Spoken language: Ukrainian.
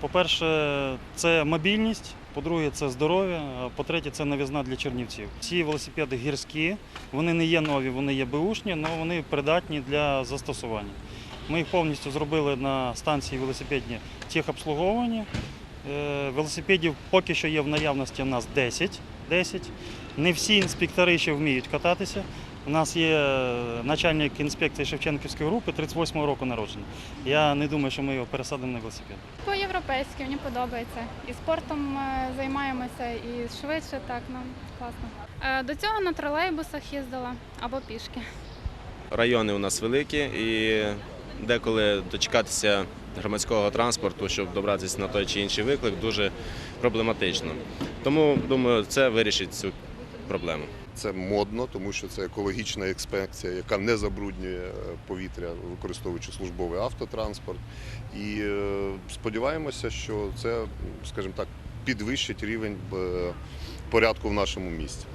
По-перше, це мобільність, по-друге, це здоров'я, по-третє, це новізна для чернівців. Ці велосипеди гірські, вони не є нові, вони є беушні, але вони придатні для застосування. Ми їх повністю зробили на станції велосипедні техобслуговування. Е, Велосипедів поки що є в наявності у нас 10. 10. Не всі інспектори ще вміють кататися. У нас є е, начальник інспекції Шевченківської групи 38-го року народження. Я не думаю, що ми його пересадимо на велосипед. По-європейськи мені подобається. І спортом е, займаємося, і швидше так нам класно. Е, До цього на тролейбусах їздила або пішки. Райони у нас великі і деколи дочекатися громадського транспорту, щоб добратися на той чи інший виклик, дуже проблематично. Тому думаю, це вирішить цю проблему. Це модно, тому що це екологічна експекція, яка не забруднює е, повітря, використовуючи службовий автотранспорт. І е, сподіваємося, що це, скажімо так, підвищить рівень е, порядку в нашому місті.